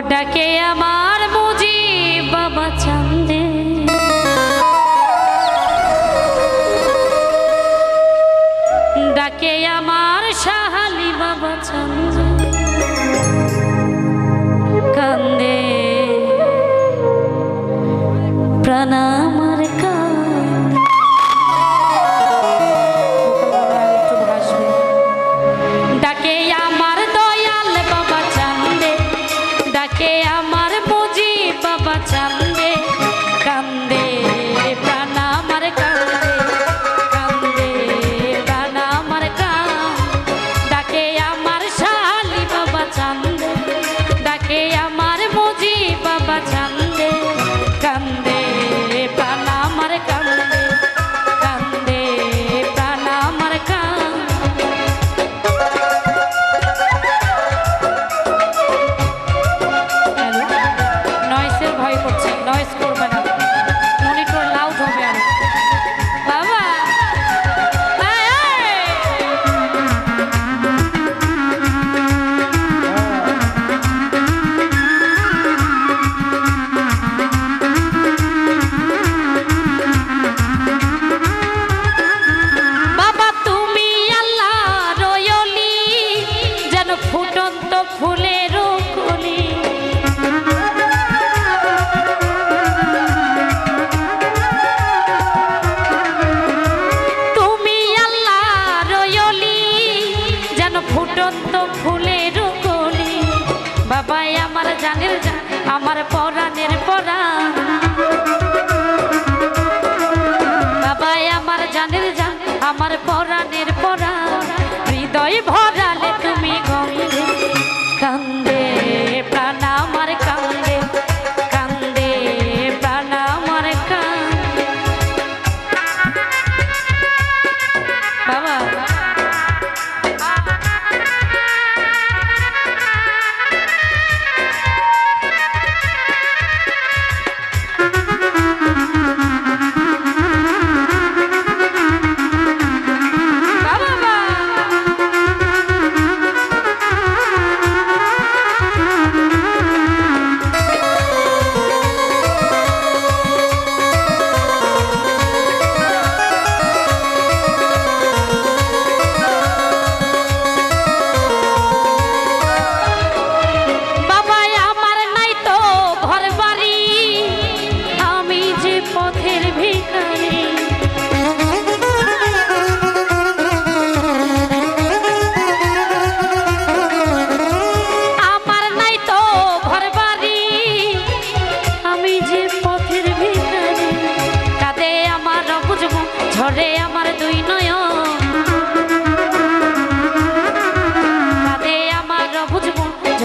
ডাকে আমার বুঝি বাবা চান্দে। ডাকে আমার সাহালি বাবা চান্দে। কান্দে। প্রাণাম ডাকে আমার high school, but I ফুটন্ত ফুলের কলি বাবাই আমার জানের আমার পরাণের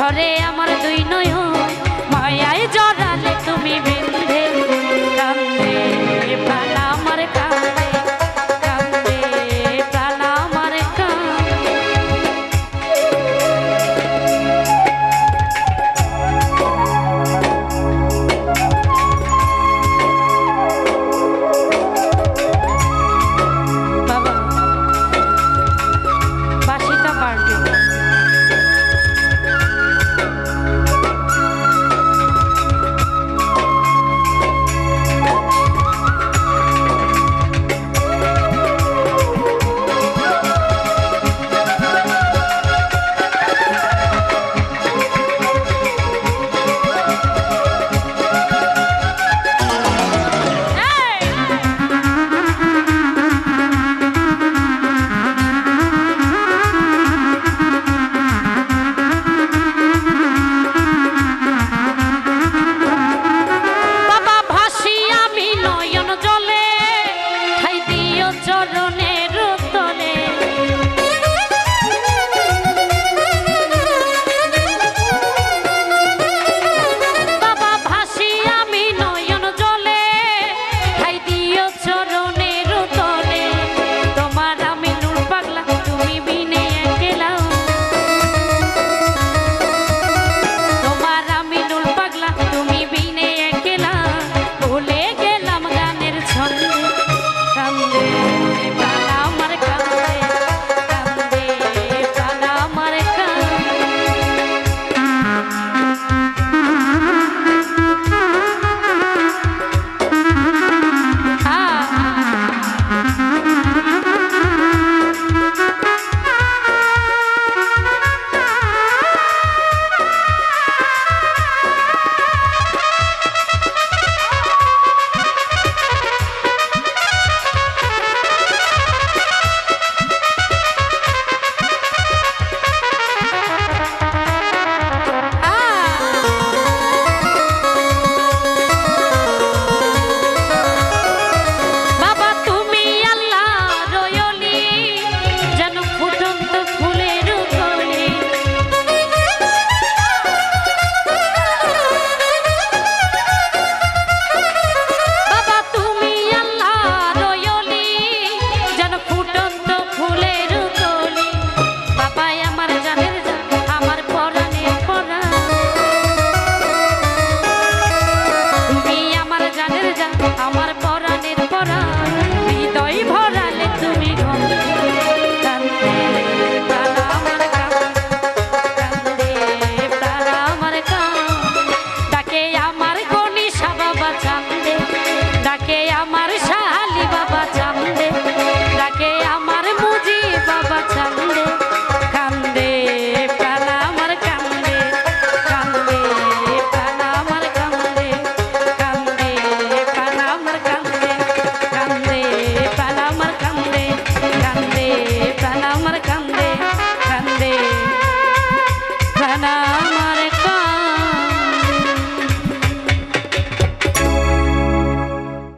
ঘরে আমার